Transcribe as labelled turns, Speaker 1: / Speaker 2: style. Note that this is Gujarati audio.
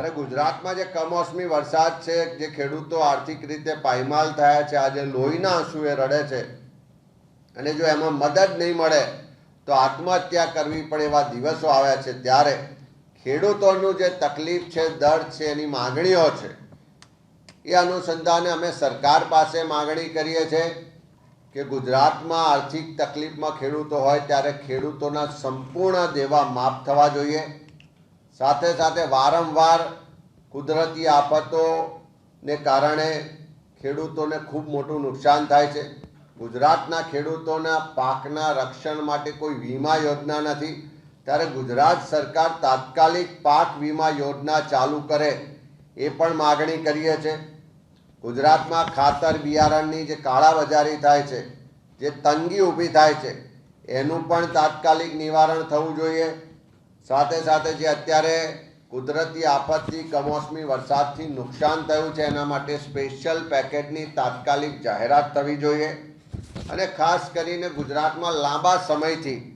Speaker 1: ત્યારે ગુજરાતમાં જે કમોસમી વરસાદ છે, જે ખેડૂતો આર્થિક રીતે પાયમાલ થયા છે, આજે લોહીના આંસુએ રડે છે, અને જો એમાં મદદ નહીં મળે, તો આત્મહત્યા કરવી પડે એવા દિવસો આવ્યા છે ત્યારે ખેડૂતોનું જે તકલીફ છે, દર્દ છે, એની માગણીઓ છે, એ અનુસંધાને અમે સરકાર પાસે માગણી કરીએ છીએ કે ગુજરાતમાં આર્થિક તકલીફમાં ખેડૂતો હોય, ત્યારે ખેડૂતોના સંપૂર્ણ દેવા માફ થવા જોઈએ. સાથે સાથે વારંવાર કુદરતી આફતોને કારણે ખેડૂતોને ખૂબ મોટું નુકસાન થાય છે. ગુજરાતના ખેડૂતોના પાકના રક્ષણ માટે કોઈ વીમા યોજના નથી. ત્યારે ગુજરાત સરકાર તાત્કાલિક પાક વીમા યોજના ચાલુ કરે એ પણ માગણી કરીએ છીએ ગુજરાતમાં ખાતર બિયારણની જે કાળાબજારી થાય છે, જે તંગી ઊભી થાય છે, એનું પણ તાત્કાલિક નિવારણ થવું જોઈએ. સાથે સાથે જે અત્યારે કુદરતી આફતથી કમોસમી વરસાદથી નુકસાન થયું છે, એના માટે સ્પેશિયલ પેકેજની તાત્કાલિક જાહેરાત થવી જોઈએ. અને ખાસ કરીને ગુજરાતમાં લાંબા સમયથી